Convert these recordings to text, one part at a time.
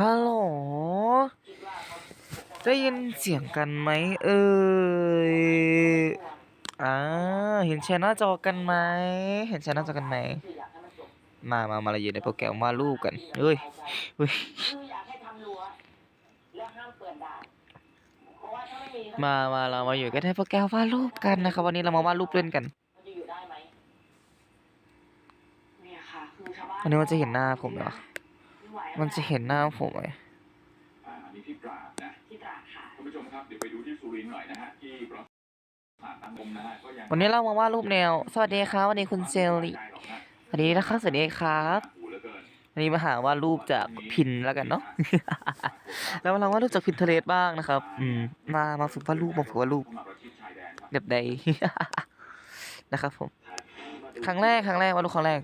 ฮัลโหลคิดว่าเขาได้ยินเสียงกันไหมเอ่ยอ่าเห็นแชร์หน้าจอกันไหม เห็นแชร์หน้าจอกันไหมคืออยากให้มันจบมามามาเราอยู่ในโปรแกรมวาดรูปกันเฮ้ยเฮ้ยคืออยากให้ทำรั้วแล้วห้ามเปิดด่านเพราะว่าถ้าไม่มีมามาเรามาอยู่กันในโปรแกรมวาดรูปกันนะครับ วันนี้เรามาวาดรูปเล่นกันมันจะอยู่ได้ไหมเนี่ยค่ะคือชาวบ้านวันนี้มันจะเห็นหน้าผมเหรอไม่ไหวแล้วมันจะเห็นหน้าผมไหมอ่าอันนี้ที่ตราดนะที่ตราดค่ะท่านผู้ชมครับเดี๋ยวไปดูที่สุรินทร์หน่อยนะฮะที่ปราสาทสังคมนะฮะก็ยังวันนี้เรามาวาดรูปแนว สวัสดีครับวันนี้คุณเซลลี่สวัสดีนะครับสวัสดีครับหูเหลือเกินวันนี้มาหาวาดรูปจากพินแล้วกันเนาะแล้วเราวาดรูปจากพินเทเลสบ้างนะครับ อืมมามาฝึกวาดรูปมาฝึกวาดรูปเข้ามาประชิดชายแดนครับแบบใดนะครับผม ครั้งแรกครั้งแรกวาดรูปครั้งแรก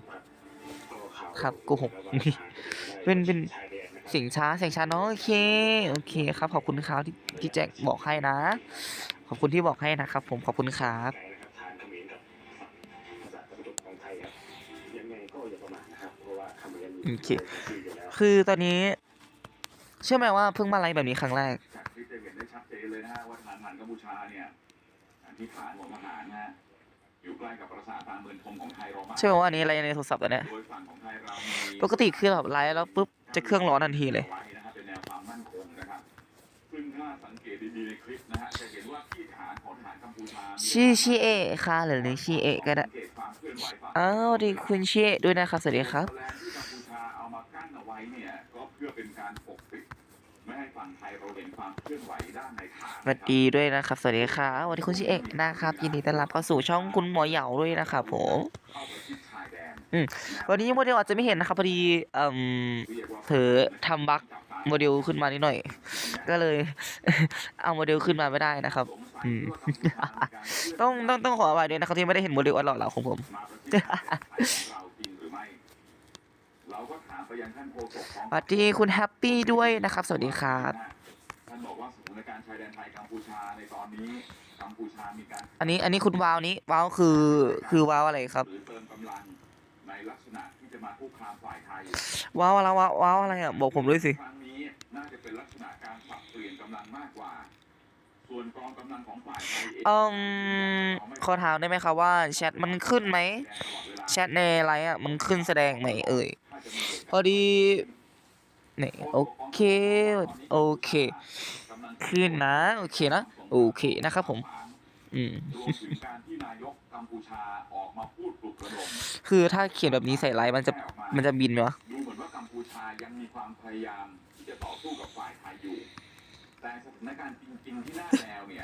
ครับโกหก เป็นเป็นเสียงช้าเสียงช้าเนาะโอเคโอเคครับขอบคุณครับที่ที่แจ็คบอกให้นะ ขอบคุณที่บอกให้นะครับ ผมขอบคุณครับโอเคคือตอนนี้ เชื่อไหมว่าเพิ่งมาไลฟ์แบบนี้ครั้งแรกจากคลิปจะเห็นได้ชัดเจนเลยนะฮะว่าทางผ่านกัมพูชาเนี่ยที่ฐานของทหารนะฮะ อยู่ใกล้กับปราสาทตามเมืองธงของไทยเรามากเชื่อไหมว่าอันนี้ไลฟ์ในโทรศัพท์ตัวเนี้ยโดยฝั่งของไทยเรามีปกติคือแบบไลฟ์แล้วปุ๊บจะเครื่องร้อนทันทีเลย ไว้นะฮะเป็นแนวความมั่นคงนะครับซึ่งถ้าสังเกตดีๆในคลิปนะฮะจะเห็นว่าที่ฐานของทหารกัมพูชามีชื่อชีเอะค่ะหรือเรียกชีเอะก็ได้สังเกตความเคลื่อนไหวฝั่ง อ้าวสวัสดีคุณชีเอะด้วยนะครับสวัสดีครับ แลนด์ที่กัมพูชาเอามากั้นเอาไว้เนี่ยก็เพื่อเป็นการปกปิดไม่ให้ ฝั่งไทยเราเห็นความเคลื่อนไหวด้านในฐานสวัสดีด้วยนะครับ สวัสดีครับสวัสดีคุณชิเอะนะครับ ยินดีต้อนรับเข้าสู่ช่องคุณหมอเหยาด้วยนะครับผมเข้าไปที่ชายแดนอืมวันนี้โมเดลอาจจะไม่เห็นนะครับพอดีเอ่มเรียกว่าเผลอทำบั๊กโมเดลขึ้นมานิดหน่อย ก็เลย เอาโมเดลขึ้นมาไม่ได้นะครับอืมต้องต้องต้องขออภัยด้วยนะครับที่ไม่ได้เห็นโมเดลอันหล่อเหลาของผม สวัสดีคุณแฮปปี้ด้วยนะครับ สวัสดีครับท่านบอกว่าสถานการณ์ชายแดนไทยกัมพูชาในตอนนี้กัมพูชามีการอันนี้อันนี้คุณวาวนี้วาวคือคือวาวอะไรครับหรือเติมกำลังในลักษณะที่จะมาคุกคามฝ่ายไทยว้าวอะไรวาวว้าวอะไรอะบอกผมด้วยสิครั้งนี้น่าจะเป็นลักษณะการปรับเปลี่ยนกำลังมากกว่าส่วนกองกำลังของฝ่ายไทยเองอืมขอถามได้ไหมครับว่าแชทมันขึ้นไหมแชทในไลน์อะมันขึ้นแสดงไหมเอ่ย พอดีนี่โอเค โอเค ขึ้นนะ โอเคนะ โอเคนะครับผม อืมรวมถึงการที่นายกกัมพูชาอคือถ้าเขียนแบบนี้ใส่ไลน์มันจะมันจะบินไหมวะดูเหมือนว่ากัมพูชายังมีความพยายามที่จะต่อสู้กับฝ่ายไทยอยู่ แต่สถานการณ์จริงๆที่หน้าแนวเนี่ย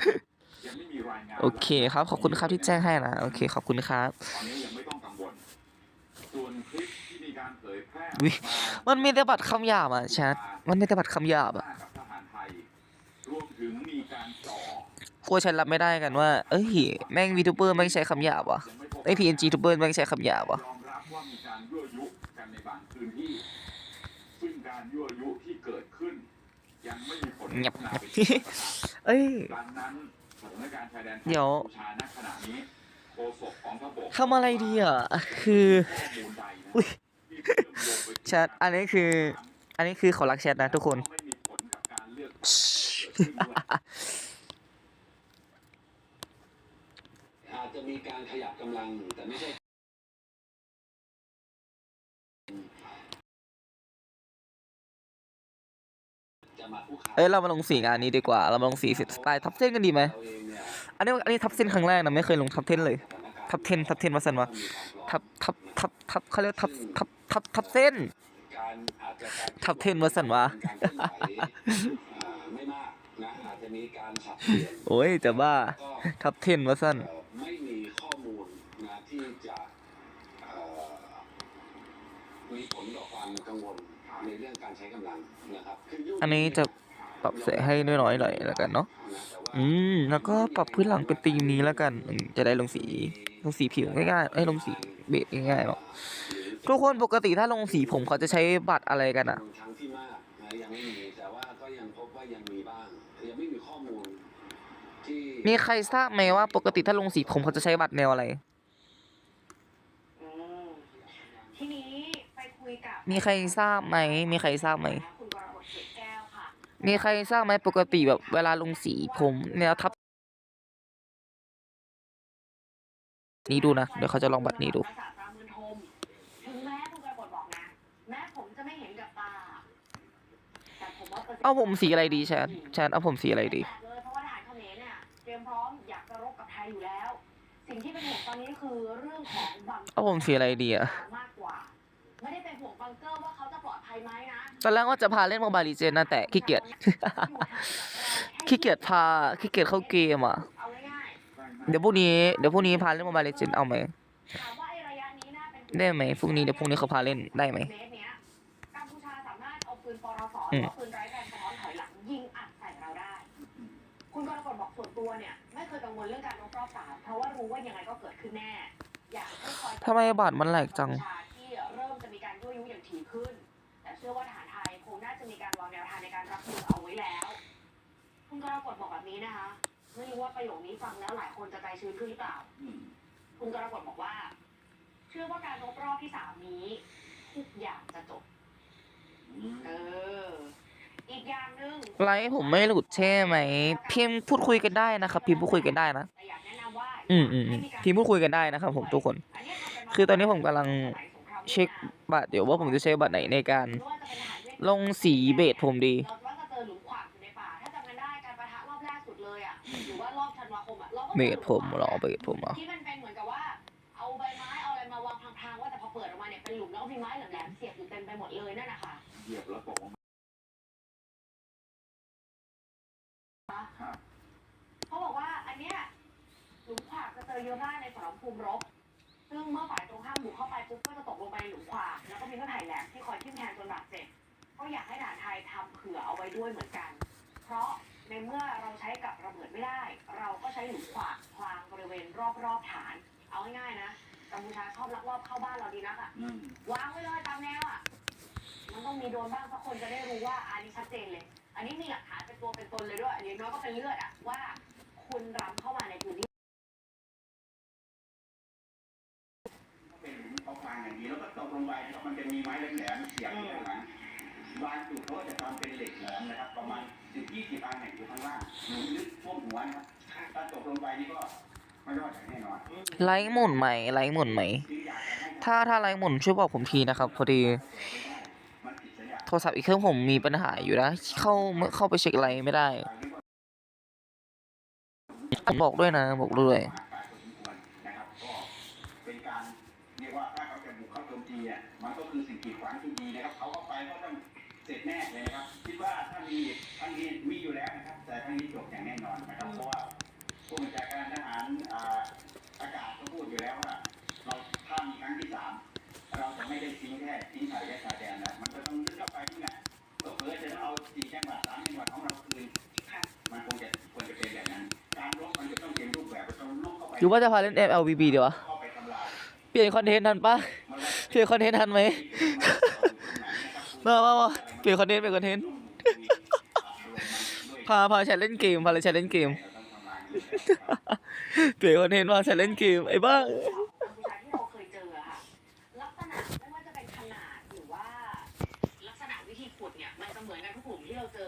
ยังไม่มีรายงาน โอเคครับ ขอบคุณครับที่แจ้งให้นะ โอเค ขอบคุณครับตอนนี้ยังไม่ต้องกังวล วนคลิปที่มีการเผยแพร่ออกอุ๊ยมามันมีแต่บัตรคำหยาบอะแชทมันมีแต่บัตรคำหยาบอะกับทหารไทยรวมถึงมีการจ่อกลัวฉันรับไม่ได้กันว่า เอ้ย แม่งวีทูเบอร์แม่งใช้คำหยาบว่ะยังไม่พบไอพีเอ็นจีทูเบอร์แม่งใช้คำหยาบว่ะยอมรับว่ามีการยั่วยุกันในบางพื้นที่ซึ่งการยั่วยุที่เกิดขึ้นยังไม่มีผลเงียบลักษณะเป็นที่ประจักษ์เอ้ยดังนั้นสถานการณ์ชายแดนไทเดี๋ยว กัมพูชาณขณะนี้โฆษกของทบกทำอะไรดีอะ คือข้อมูลใดนะอุ๊ยที่เชื่อมโยงไปถึงแชทอันนี้คือ อันนี้คือขอรักแชทนะทุกคนไม่มีผลกับการเลือกตั้งที่จะเกิดขึ้นด้วยอาจจะมีการขยับกำลังแต่ไม่ใช่จะมาคุกคามเอ้ยเรามาลงสีงานนี้ดีกว่า เรามาลงสีสไตล์ทับเส้นกันดีไหมเราเอันนี้อันนี้ทับเส้นครั้งแรกนะไม่เคยลงทับเส้นเลย ทับเทนทับเทนว่าสันวะทับทับทับทับเขาเรียกทับทับทับทับเส้น ทับเทนว่าสันวะการเคลื่อนวอ่าไม่มากนะโอ้ยจะบ้าทับเทนว่าสันไม่มีข้อมูลนะที่จะมีผลต่อความกังวลในเรื่องการใช้กำลังนะครับอันนี้จะ ปรับเสียงให้น้อยๆหน่อยแล้วกันเนาะนะแต่ว่าอืมแล้วก็ปรับพื้นหลังเป็นธีมนี้แล้วกันอืมจะได้ลงสีลงสีผิวง่ายๆไอ้ยลงสีเบสง่ายๆเนาะทุกคนปกติถ้าลงสีผมเขาจะใช้บัตรอะไรกันอะครั้งที่มากนะยังไม่มีแต่ว่าก็ยังพบว่ายังมีบ้างยังไม่มีข้อมูลที่มีใครทราบไหมว่า ปกติถ้าลงสีผมเขาจะใช้บัตรแนวอะไรอืมทีนี้ไปคุยกับมีใครทราบไหมมีใครทราบไหม มีใครทราบไหมปกติแบบเวลาลงสีผมแนวทับ นี่ดูนะ เดี๋ยวเขาจะลองบัตรนี้ดูเอาผมสีอะไรดีแชทแชทเอาผมสีอะไรดีเลยเพราะว่าทหารเขมสีอากจะไทยอยู่แล้วสิ่งที่เป็นห่วงตอนนี้คือเองของบังเอาผมสีอะไรดีอะมากกว่าไม่ได้เป็นห่วงบังเกอร์ว่าเขาจะปลอดภัยไหมนะ ตอนแรกว่าจะพาเล่นโมบายลีเจนนะแต่ขี้เกียจ ขี้เกียจพาขี้เกียจเข้าเกมอะ เดี๋ยวพรุ่งนี้เดี๋ยวพรุ่งนี้พาเล่นโมบายลีเจนเอาไหมได้ไหมพรุ่งนี้เดี๋ยวพรุ่งนี้เขาพาเล่นได้ไหมอืมท้อนถอยหลังยิงอัดใส่เราได้คุณกรกฎบอกส่วนตัวเนี่ยไม่เคยกังวลเรื่องการรบรอบสามเพราะว่ารู้ว่ายังไงก็เกิดขึ้นแน่อยากให้คอยทำไมบัตรมันแหลกจัง กรกฎบอกแบบนี้นะคะ ไม่รู้ว่าประโยคนี้ฟังแล้วหลายคนจะใจชื้นขึ้นหรือเปล่าอืมคุณกรกฎบอกว่า เชื่อว่าการรบรอบที่สามนี้ทุกอย่างจะจบ เออ อีกอย่างหนึ่งไลฟ์ผมไม่หลุดใช่ไหม พิมพ์พูดคุยกันได้นะครับ พิมพ์พูดคุยกันได้นะ แต่อยากแนะนำว่าอืมอืมอืมพิมพ์พูดคุยกันได้นะครับ ผมทุกคน อันนี้ทำเป็คือตอนนี้ผมกำลังเช็คบัตรเดี๋ยวว่าผมจะใช้บัตรไหนในการไม่ว่าจะเป็นทหารเวียดนามลงสีเบสผมดีเราว่าจะเจอหลุม เราก็เบสผมหรอเบสผมหรอที่มันเป็นเหมือนกับว่าเอาใบไม้เอาอะไรมาวางพลางๆว่าแต่พอเปิดออกมาเนี่ยเป็นหลุมแล้วก็มีไม้แหลมๆเสียบอยู่เต็มไปหมดเลยนั่นนะคะเหยียบแล้วตกลงมาเขาบอกว่าอันเนี้ยหลุมขวากจะเจอเยอะมากในสนามภูมิรบซึ่งเมื่อฝ่ายตรงข้ามบุกเข้าไปปุ๊บก็จะตกลงไปในหลุมขวากแล้วก็มีไม้ไผ่แหลมที่คอยทิ่มแทงจนบาดเจ็บก็อยากให้ทหารไทยทำเผื่อเอาไว้ด้วยเหมือนกัน เพราะ ในเมื่อเราใช้กับระเบิดไม่ได้ เราก็ใช้หลุมขวากพลางบริเวณรอบๆฐาน เอาง่ายๆนะกัมพูชาชอบลักลอบเข้าบ้านเราดีนักอะอืมวางไว้เลยตามแนวอะมันต้องมีโดนบ้างสักคนจะได้รู้ว่าอันนี้ชัดเจนเลย อันนี้มีหลักฐานเป็นตัวเป็นตนเลยด้วยอันนี้น้อยก็เป็นเลือดอะว่า คุณรำเข้ามาในพื้นที่ เป็นเขาฟางอย่างนี้แล้วก็ตกลงไปนะครับมันจะมีไม้แหลมๆเสียบอยู่ข้างหลังบางจุดเขาจะทำเป็นเหล็กแหลมนะครับ ประมาณ สิบยี่สิบอันเนี่ยอยู่ข้างล่างหนุนลึกท่วมหัวนะครับถ้าตกลงไปนี่ก็ไม่รอดอย่างแน่นอนไลค์หมุนใหม่ไลค์หมุนใหม่ ถ้าถ้าไลค์หมุนช่วยบอกผมทีนะครับ พอดีโทรศัพท์อีกเครื่องผมมีปัญหาอยู่นะ เข้าเข้าไปเช็คไลค์ไม่ได้ บอกด้วยนะ บอกด้วย อยู่แล้วว่าเราถ้ามีครั้งที่สามเราจะไม่ได้ทิ้งแค่ทิ้งไทยและชายแดนนะมันก็ต้องลึกเข้าไปที่ไหนเพื่อจะต้องเอาสี่จังหวัดสามจังหวัดของเราคืนมันคงจะควรจะเป็นแบบนั้น การรบมันจะต้องเป็นรูปแบบมันต้องลุกเข้าไปหรือว่าจะพาเล่น MLBB เดี๋ยววะเข้าไปทำลายเปลี่ยนคอนเทนต์ทันปะมันว่าจะเปลี่ยนคอนเทนต์ทันไหมเป็นว่าเราอยู่ตรงไหนนะครับมามามาเปลี่ยนคอนเทนต์เปลี่ยนคอนเทนต์พาพาแชทเล่นเกมพาเลยแชทเล่นเกม เปลี่ยนคอนเทนต์มาแชทเล่นเกมไอ้บ้ากัมพูชาที่เราเคยเจออะค่ะลักษณะไม่ว่าจะเป็นขนาดหรือว่า ลักษณะวิธีขุดเนี่ยมันจะเหมือนกันทุกกลุ่มที่เราเจอ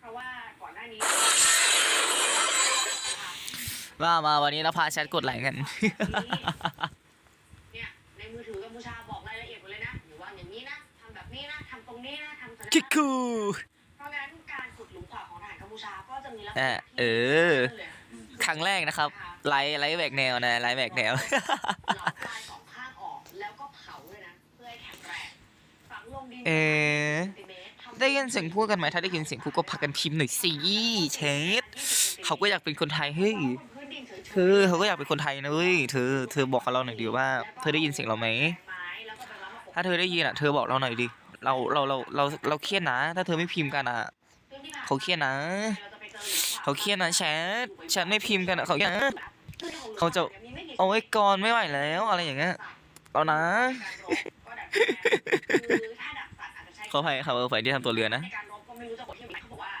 เพราะว่าก่อนหน้านี้ มามาวันนี้เราพาแชทกดไลค์กัน เนี่ยในมือถือกัมพูชาบอกรายละเอียดหมดเลยนะหรือว่าอย่างนี้นะทำแบบนี้นะทำตรงนี้นะทำสัญลักษณ์ คิกคู เพราะงั้นการขุดหลุมขวาของทหารกัมพูชาก็จะมีลักษเอณะอที่เออขึ้นเลย ครั้งแรกนะครับ ไลค์ไลค์แบกแนวนะไลค์แบกแนวเหลาลายสองข้างออกแล้วก็เผาเลยนะเพื่อให้แข็งแรงฝังลงดินเอ๊ะได้ยินเสียงพูดกันไหมถ้าได้ยินเสียงพูดก็พักกันพิมพ์หน่อยสิเชดเขาก็อยากเป็นคนไทยเฮ้ยเธอเขาก็อยากเป็นคนไทยนะเว้ยเธอเธอบอกกับเราหน่อยดิว่า เธอได้ยินเสียงเราไหมถ้าเธอได้ยินอะเธอบอกเราหน่อยดิเราเราเราเราเราเครียดนะ ถ้าเธอไม่พิมพ์กันอะเขาเครียดนะ เขาเครียดนะแชทแชทไม่พิมพ์กันอะเขาเครียดนะเขาจะเอาไว้ก่อนไม่ไหวแล้วอะไรอย่างเงี้ยเอานะขออภัยครับเออฝ่ายที่ทำตัวเรือนะในการรบก็ไม่รู้จะกดที่ไหนเขาบอกว่า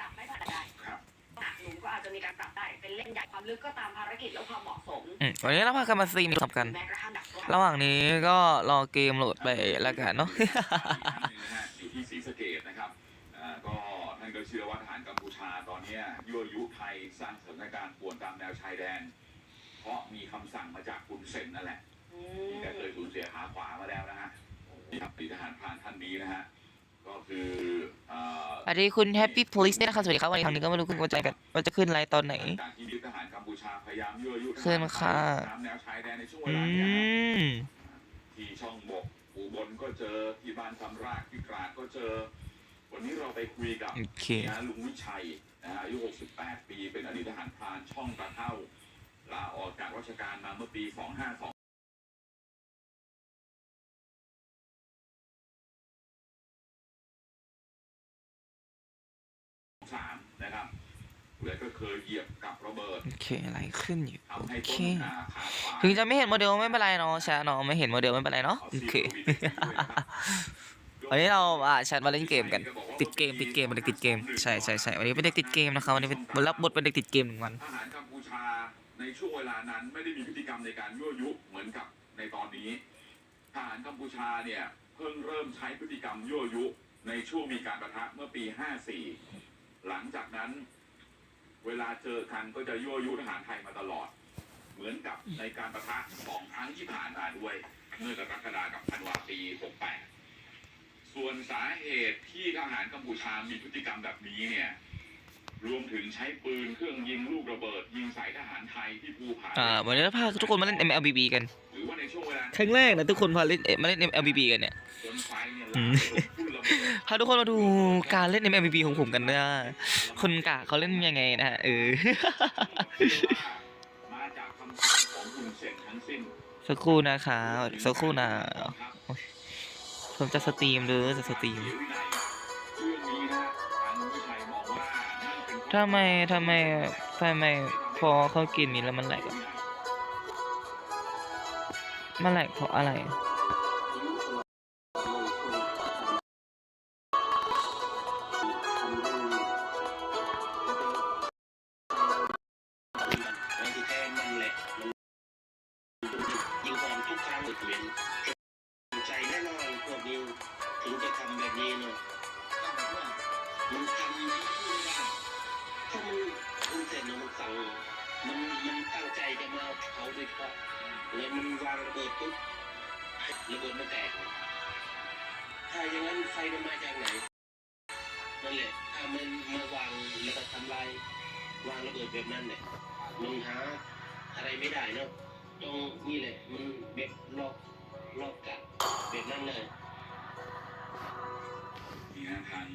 ดักไม่ผ่านใดครับดักหลุมก็อาจจะมีมีการปรับได้เป็นเล่นใหญ่ความลึกก็ตามภารกิจและความเหมาะสมอืมวันนี้เราพากันมาซีนทำกันแม้กระทั่งดักตัวระหว่างนี้ก็รอเกมโหลดไปแล้วกันเนาะามแนวชายแดน เพราะมีคำสั่งมาจากคุณเซนนั่นแหละอืที่มแกเคยสูญเสียขาขวามาแล้วนะฮะนี่ครับทหารพรานท่านนี้นะฮะก็คือเอ่อ สวัสดีคุณแฮปปี้ o ลิสด้วยนะครับสวัสดีครับวันนี้ทางนี้ก็ไม่รู้คุณกระจายกันว่าจะขึ้นไลฟ์ตอนไหนหลังจากที่ยึดทหารกัมพูชาพยายามยั่วยุทหารขึ้นค่ะตามแนวชายแดนในช่วงเวอืลาเนี้ยฮะม ที่ช่องบกอุบลก็เจอที่บ้านคำรากที่ตราดก็เจอ วันนี้เราไปคุยกับโอเคนะลุงวิชัยนะฮะอายุ 68 ปีเป็นอดีตทหารพรานช่องตะเท่าลาออกจากราชการมาเมื่อปี 252สามนะครับแล้วก็เคยเหยียบกับระเบิดโอเคอะไรขึ้นอยู่ทำให้โอเคต้นขาขาขวาถึงจะไม่เห็นโมเดลไม่เป็นไรเนาะแชทเนาะไม่เห็นโมเดลไม่เป็นไรเนาะโอเค วันนี้เราอ่าแชทมาเล่นเกมกัน ติดเกมติดเกมเป็นเด็กติดเกมใช่ใช่ใช่วันนี้เป็นเด็กติดเกมนะครับวันนี้เป็นรับบทเป็นเด็กติดเกมหนึ่งวันทหารกัมพูชาในช่วงเวลานั้นไม่ได้มีพฤติกรรมในการยั่วยุเหมือนกับในตอนนี้ทหารกัมพูชาเนี่ยเพิ่งเริ่มใช้พฤติกรรมยั่วยุในช่วงมีการประทะเมื่อปี 54 หลังจากนั้น เวลาเจอกันก็จะยั่วยุทหารไทยมาตลอด เหมือนกับในการประทะสองครั้งที่ผ่านมาด้วย เมื่อกรกฎากับธันวาปี 68 ส่วนสาเหตุที่ทหารกัมพูชามีพฤติกรรมแบบนี้เนี่ย รวมถึงใช้ปืนเครื่องยิงลูกระเบิด ยิงใส่ทหารไทยที่ภูผาอ่าวันนี้เราพาทุกคนมาเล่น MLBB กัน หรือว่าในช่วงเวลาครั้งแรกนะทุกคนพาเล่นเอ่อมาเล่น MLBB กันเนี่ยจนไฟเนี่ยอืลามมไปทุ่นระเบิด พาทุกคนมาดูการเล่น MLBB ของผมกันนะคนกะเขาเล่นยังไงนะฮะเออ มาจากคำสั่งของคุณเซนทั้งสิ้น สักครู่นะครับสักครู่นะ ผมจะสตรีมหรือจะสตรีมเรื่องนี้นะทางวิชัยมองว่านั่นเป็นทำไมทำไมทำไมพอเขากินนี้แล้วมันแหลกอะมันแหลกเพราะอะไร ถ้าอย่างนั้นไฟมันมาจากไหนนั่นแหละถ้ามันมาวางแล้วก็ทำลายวางระเบิดแบบนั้นเนี่ยมันหาอะไรไม่ได้เนาะตรงนี่แหละมันแบบลอกลอกกัดแบบนั้นเลยนี่นะทาง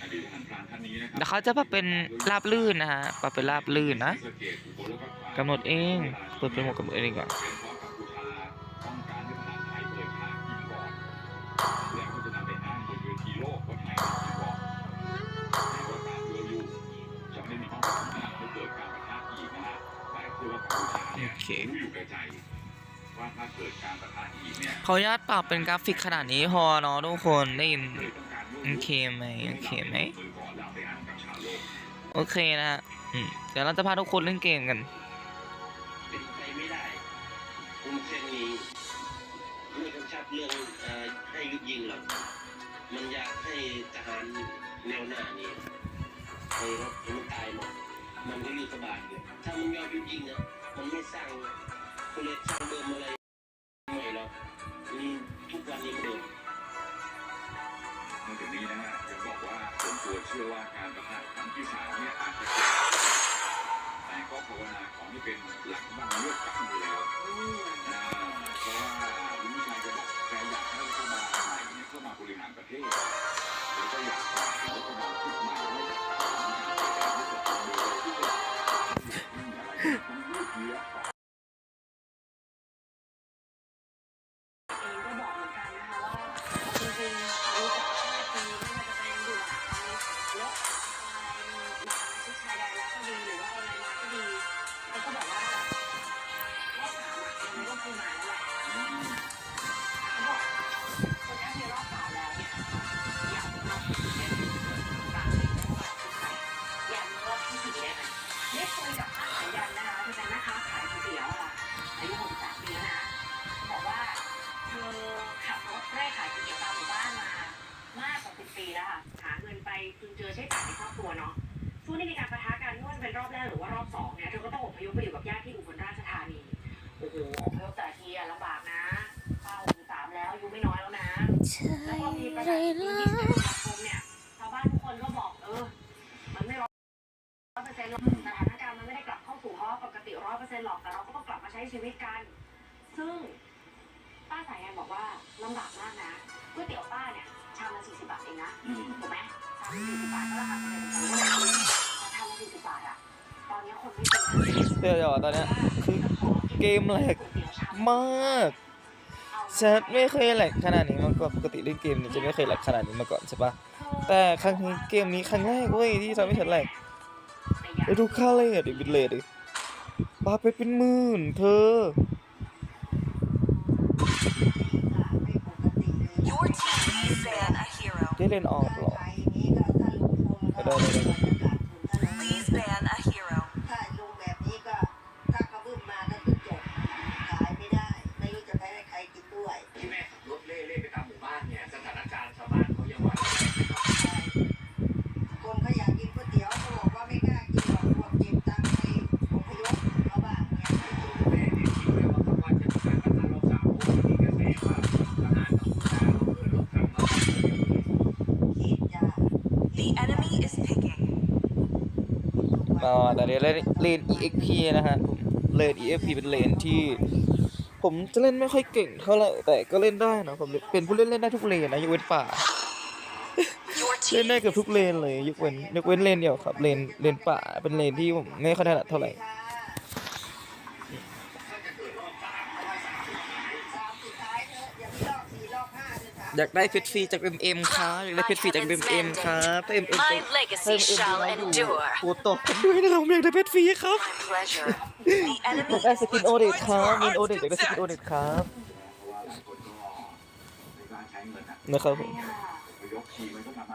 อดีตทหารพรานท่านนี้นะครัเดี๋ยวเขาจะปรับเป็นราบลื่นนะฮะปรับเป็นราบลื่นนะศรีสเกษอุบลแล้วก็ตราดกำหนดเอง เปิดเป็นหมวดกำหนดเองก่อน โอเครู้อยู่แก่ใจว่าถ้าเกิดการประทะอีกเนี่ยขออนุญาตปรับเป็นกราฟิกขนาดนี้พอเนาะทุกคนได้ยินเลยต้องการยั่วโอยุเคไหมโอเคไหมมือก่อนแล้วไปอ้างกับชาวโลกโอเคนะฮะอืมเดี๋ยวเราจะพาทุกคนเล่นเกมกันเป็นไปไม่ได้คุณเส้นนี้ไม่กำชับเรื่องเอ่อให้หยุดยิงหรอกมันอยากให้ทหารแนวหน้านี่ให้รบให้มันตายหมดมันก็อยู่สบายอยู่ถ้ามันยอมหยุดยิงนะ มันไม่สร้างคนเลยสร้างเดิมอะไรใหม่หรอกนี่ทุกวันนี้มันเดิมนอกจากนี้นะฮะยังบอกว่าส่วนตัวเชื่อว่าการประทะครั้งที่สามเนี่ยอาจจะเกิดแต่ก็ภาวนาขอให้เป็นหลังบ้างเลือกตั้งไปแล้วอืมอ่าเพราะว่าลุงชัยจะบอกแกอยากให้รัฐบาลใหม่เนี่ยเข้ามาบริหารประเทศแล้วก็อยากให้รัฐบาลชุดใหม่ หาเงินไปคุณเจอเชิดตัวเนาะช่วงที่มีการประทะกันไม่ว่าจะเป็นรอบแรกหรือว่ารอบสองเนี่ยเธอก็ต้องอพยพไปอยู่กับญาติที่อุบลราชธานีโอ้โหอพยพแต่ทีอะลำบากนะป้าหกสิบสามแล้วอายุไม่น้อยแล้วนะแล้วพอมีประกาศที่มีนาคมเนี่ยชาวบ้านทุกคนก็บอกเออมันไม่ร้อยเปอร์เซ็นต์หรอกสถานการณ์มันไม่ได้กลับเข้าสู่ภาวะปกติร้อยเปอร์เซ็นต์หรอกแต่เราก็ต้องกลับมาใช้ชีวิตกัน ซึ่งป้าสายแอนบอกว่าลำบากมากนะก๋วยเตี๋ยวป้า นะอืมถูกไหมชามละสี่สิบบาทก็ราคาเป็นกันแต่ชามละสี่สิบบาทอะตอนนี้คนไม่ซื้อเดี๋ยวเดี๋ยวตอนเนี้ยคือเกมแหลกมากแชทไม่เคยแหลกขนาดนี้มาก่อนปกติเล่นเกมนี้จะไม่เคยแหลกขนาดนี้มาก่อนใช่ปะแต่ครั้งนี้เกมนี้ครั้งแรกเว้ยที่ทำให้ฉันแหลกไปดูค่าเลทดิบิตเลทดิปาไปเป็นหมื่นเธอ เล่นออฟเหรอไม่ได้ไม่ แต่เดี๋ยวเล่นเลน EXP นะฮะผมเลน EXP เป็นเลนที่ผมจะเล่นไม่ค่อยเก่งเท่าไหร่แต่ก็เล่นได้นะผมเป็นผู้เล่นเล่นได้ทุกเลนนะยกเว้นป่า Your เล่น team ได้เกือบ is ทุกเลนเลยยกเว้นยกเว้นเลนเดียวครับเลนเลนป่าเป็นเลนที่ผมไม่ค่อยถนัดเท่าไหร่ สามสุดท้ายเถอะอย่ามีรอบสี่รอบห้าเลยค่ะ อยากได้เพชรฟรีจาก MM ครับอยากได้เพชรฟรีจาก MM ครับถ้า MM My ถ้า legacy MM shall มาอยู่ endure. โปรดตอบผมด้วยนะครับผมอยากได้เพชรฟรีครับ My pleasure. The อยาก enemy ได้ is สกินโอเดตครับมินโอเดตอยากได้สกินโอเดตครับเพราะว่าหลายคนก็ไม่กล้าใช้เงินนะนะครับผม